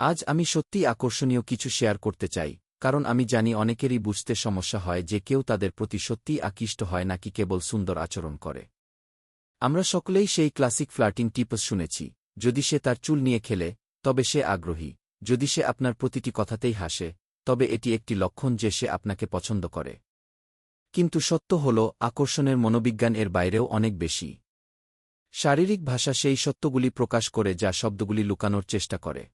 আজ আমি সত্যিই আকর্ষণীয় কিছু শেয়ার করতে চাই, কারণ আমি জানি অনেকেরই বুঝতে সমস্যা হয় যে কেউ তাদের প্রতি সত্যিই আকৃষ্ট হয় নাকি কেবল সুন্দর আচরণ করে। আমরা সকলেই সেই ক্লাসিক ফ্লার্টিং টিপস শুনেছি, যদি সে তার চুল নিয়ে খেলে, তবে সে আগ্রহী, যদি সে আপনার প্রতিটি কথাতেই হাসে, তবে এটি একটি লক্ষণ যে সে আপনাকে পছন্দ করে। কিন্তু সত্য হল, আকর্ষণের মনোবিজ্ঞান এর বাইরেও অনেক বেশি। শারীরিক ভাষা সেই সত্যগুলি প্রকাশ করে যা শব্দগুলি লুকানোর চেষ্টা করে।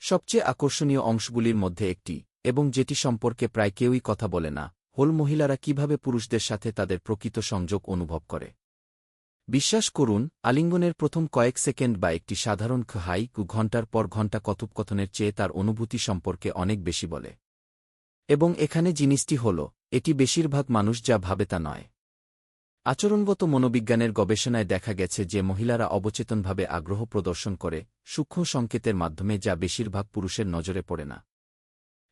সবচেয়ে আকর্ষণীয় অংশগুলির মধ্যে একটি, এবং যেটি সম্পর্কে প্রায় কেউই কথা বলে না, হল মহিলারা কীভাবে পুরুষদের সাথে তাদের প্রকৃত সংযোগ অনুভব করে। বিশ্বাস করুন, আলিঙ্গনের প্রথম কয়েক সেকেন্ড বা একটি সাধারণ হাই ঘণ্টার পর ঘণ্টা কথোপকথনের চেয়ে তার অনুভূতি সম্পর্কে অনেক বেশি বলে। এবং এখানে জিনিসটি হল, এটি বেশিরভাগ মানুষ যা ভাবে তা নয়। আচরণগত মনোবিজ্ঞানের গবেষণায় দেখা গেছে যে মহিলারা অবচেতনভাবে আগ্রহ প্রদর্শন করে, সূক্ষ্ম সংকেতের মাধ্যমে যা বেশিরভাগ পুরুষের নজরে পড়ে না।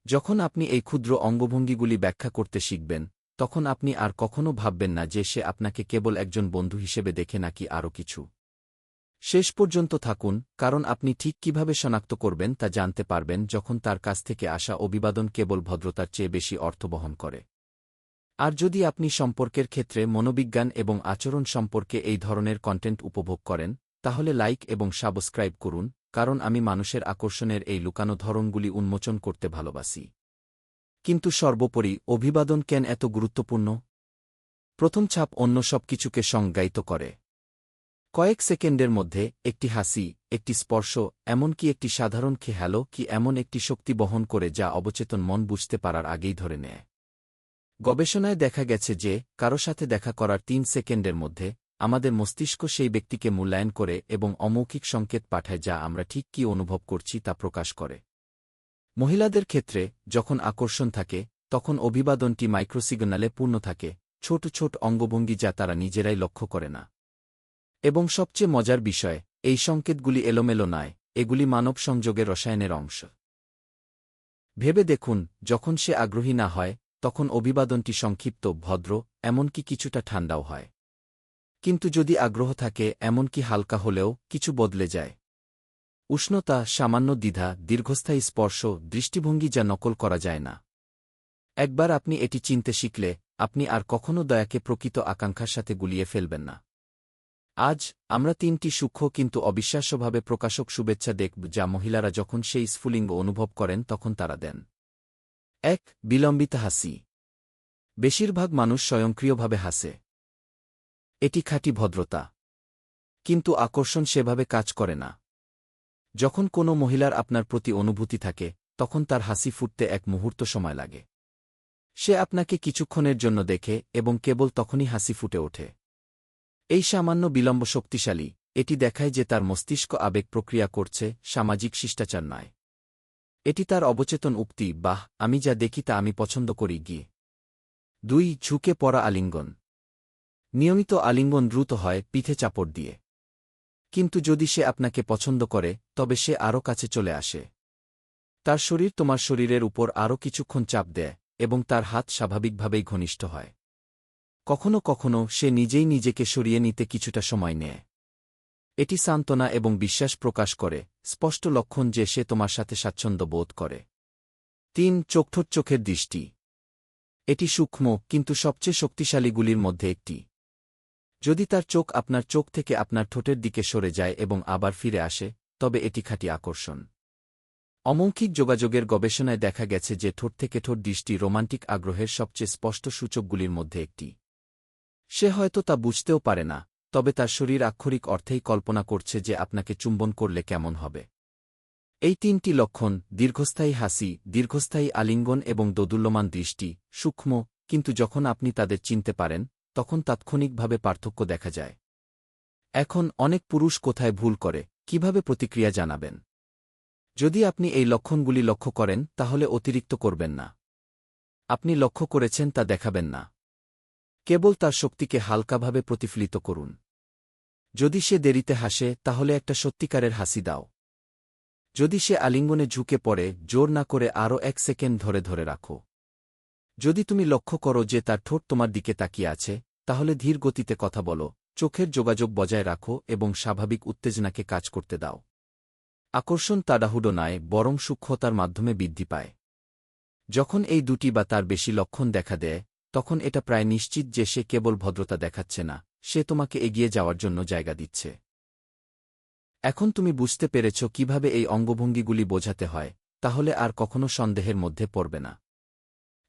যখন আপনি এই ক্ষুদ্র অঙ্গভঙ্গিগুলি ব্যাখ্যা করতে শিখবেন, তখন আপনি আর কখনও ভাববেন না যে সে আপনাকে কেবল একজন বন্ধু হিসেবে দেখে নাকি আরও কিছু। শেষ পর্যন্ত থাকুন, কারণ আপনি ঠিক কীভাবে শনাক্ত করবেন তা জানতে পারবেন যখন তার কাছ থেকে আসা অভিবাদন কেবল ভদ্রতার চেয়ে বেশি অর্থ বহন করে। আর যদি আপনি সম্পর্কের ক্ষেত্রে মনোবিজ্ঞান এবং আচরণ সম্পর্কে এই ধরনের কন্টেন্ট উপভোগ করেন, তাহলে লাইক এবং সাবস্ক্রাইব করুন, কারণ আমি মানুষের আকর্ষণের এই লুকানো ধরনগুলি উন্মোচন করতে ভালোবাসি। কিন্তু সর্বোপরি, অভিবাদন কেন এত গুরুত্বপূর্ণ? প্রথম ছাপ অন্য সব কিছুকে সংজ্ঞায়িত করে। কয়েক সেকেন্ডের মধ্যে, একটি হাসি, একটি স্পর্শ, এমনকি একটি সাধারণ খে হ্যালো কি এমন একটি শক্তি বহন করে যা অবচেতন মন বুঝতে পারার আগেই ধরে নেয়। গবেষণায় দেখা গেছে যে, কারও সাথে দেখা করার তিন সেকেন্ডের মধ্যে, আমাদের মস্তিষ্ক সেই ব্যক্তিকে মূল্যায়ন করে এবং অমৌখিক সংকেত পাঠায় যা আমরা ঠিক কি অনুভব করছি তা প্রকাশ করে। মহিলাদের ক্ষেত্রে, যখন আকর্ষণ থাকে, তখন অভিবাদনটি মাইক্রোসিগনালে পূর্ণ থাকে, ছোট ছোট অঙ্গভঙ্গি যা তারা নিজেরাই লক্ষ্য করে না। এবং সবচেয়ে মজার বিষয়, এই সংকেতগুলি এলোমেলো নয়, এগুলি মানব সংযোগের রসায়নের অংশ। ভেবে দেখুন, যখন সে আগ্রহী না হয় তখন অভিবাদনটি সংক্ষিপ্ত, ভদ্র, এমনকি কিছুটা ঠান্ডাও হয়। কিন্তু যদি আগ্রহ থাকে, এমনকি হালকা হলেও কিছু বদলে যায়। উষ্ণতা, সামান্য দ্বিধা, দীর্ঘস্থায়ী স্পর্শ, দৃষ্টিভঙ্গি যা নকল করা যায় না। একবার আপনি এটি চিনতে শিখলে, আপনি আর কখনও দয়াকে প্রকৃত আকাঙ্ক্ষার সাথে গুলিয়ে ফেলবেন না। আজ, আমরা তিনটি সূক্ষ্ম কিন্তু অবিশ্বাস্যভাবে প্রকাশক শুভেচ্ছা দেখব যা মহিলারা যখন সেই স্ফুলিঙ্গ অনুভব করেন তখন তারা দেন। এক বিলম্বিত হাসি। বেশিরভাগ মানুষ স্বয়ংক্রিয়ভাবে হাসে। এটি খাঁটি ভদ্রতা। কিন্তু আকর্ষণ সেভাবে কাজ করে না। যখন কোনো মহিলার আপনার প্রতি অনুভূতি থাকে, তখন তার হাসি ফুটতে এক মুহূর্ত সময় লাগে। সে আপনাকে কিছুক্ষণের জন্য দেখে এবং কেবল তখনই হাসি ফুটে ওঠে। এই সামান্য বিলম্ব শক্তিশালী, এটি দেখায় যে তার মস্তিষ্ক আবেগ প্রক্রিয়া করছে, সামাজিক শিষ্টাচার নয়। এটি তার অবচেতন উক্তি, বাহ, আমি যা দেখি তা আমি পছন্দ করি, গিয়ে। দুই, ঝুঁকে পড়া আলিঙ্গন। নিয়মিত আলিঙ্গন দ্রুত হয়, পিঠে চাপড় দিয়ে। কিন্তু যদি সে আপনাকে পছন্দ করে, তবে সে আরও কাছে চলে আসে। তার শরীর তোমার শরীরের উপর আরও কিছুক্ষণ চাপ দেয়, এবং তার হাত স্বাভাবিকভাবেই ঘনিষ্ঠ হয়। কখনো কখনো সে নিজেই নিজেকে সরিয়ে নিতে কিছুটা সময় নেয়। এটি সান্ত্বনা এবং বিশ্বাস প্রকাশ করে, স্পষ্ট লক্ষণ যে সে তোমার সাথে স্বাচ্ছন্দ্য বোধ করে। তিন, চোখঠোট চোখের দৃষ্টি। এটি সূক্ষ্ম, কিন্তু সবচেয়ে শক্তিশালীগুলির মধ্যে একটি। যদি তার চোখ আপনার চোখ থেকে আপনার ঠোঁটের দিকে সরে যায় এবং আবার ফিরে আসে, তবে এটি খাঁটি আকর্ষণ। অমৌখিক যোগাযোগের গবেষণায় দেখা গেছে যে ঠোঁট থেকে ঠোঁট দৃষ্টি রোমান্টিক আগ্রহের সবচেয়ে স্পষ্ট সূচকগুলির মধ্যে একটি। সে হয়তো তা বুঝতেও পারে না। তবে তার শরীর আক্ষরিক অর্থেই কল্পনা করছে যে আপনাকে চুম্বন করলে কেমন হবে। এই তিনটি লক্ষণ, দীর্ঘস্থায়ী হাসি, দীর্ঘস্থায়ী আলিঙ্গন এবং দোদুল্যমান দৃষ্টি, সূক্ষ্ম, কিন্তু যখন আপনি তাদের চিনতে পারেন, তখন তাৎক্ষণিকভাবে পার্থক্য দেখা যায়। এখন অনেক পুরুষ কোথায় ভুল করে, কীভাবে প্রতিক্রিয়া জানাবেন? যদি আপনি এই লক্ষণগুলি লক্ষ্য করেন, তাহলে অতিরিক্ত করবেন না। আপনি লক্ষ্য করেছেন তা দেখাবেন না। কেবল তার শক্তিকে হালকাভাবে প্রতিফলিত করুন। যদি সে দেরিতে হাসে, তাহলে একটা সত্যিকারের হাসি দাও। যদি সে আলিঙ্গনে ঝুঁকে পড়ে, জোর না করে আরও এক সেকেন্ড ধরে ধরে রাখো। যদি তুমি লক্ষ্য করো যে তার ঠোঁট তোমার দিকে তাকিয়ে আছে, তাহলে ধীর গতিতে কথা বলো, চোখের যোগাযোগ বজায় রাখো এবং স্বাভাবিক উত্তেজনাকে কাজ করতে দাও। আকর্ষণ তাড়াহুডো নয়, বরং সূক্ষ্মতার মাধ্যমে বৃদ্ধি পায়। যখন এই দুটি বা তার বেশি লক্ষণ দেখা দেয়, তখন এটা প্রায় নিশ্চিত যে সে কেবল ভদ্রতা দেখাচ্ছে না। সে তোমাকে এগিয়ে যাওয়ার জন্য জায়গা দিচ্ছে। এখন তুমি বুঝতে পেরেছ কীভাবে এই অঙ্গভঙ্গিগুলি বোঝাতে হয়, তাহলে আর কখনো সন্দেহের মধ্যে পড়বে না।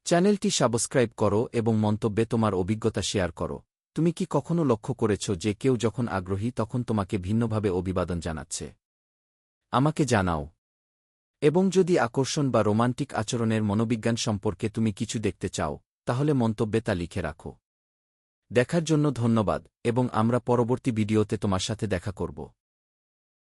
চ্যানেলটি সাবস্ক্রাইব করো এবং মন্তব্যে তোমার অভিজ্ঞতা শেয়ার করো। তুমি কি কখনো লক্ষ্য করেছ যে কেউ যখন আগ্রহী, তখন তোমাকে ভিন্নভাবে অভিবাদন জানাচ্ছে? আমাকে জানাও। এবং যদি আকর্ষণ বা রোমান্টিক আচরণের মনোবিজ্ঞান সম্পর্কে তুমি কিছু দেখতে চাও, তাহলে মন্তব্যে তা লিখে রাখো। দেখার জন্য ধন্যবাদ এবং আমরা পরবর্তী ভিডিওতে তোমার সাথে দেখা করব।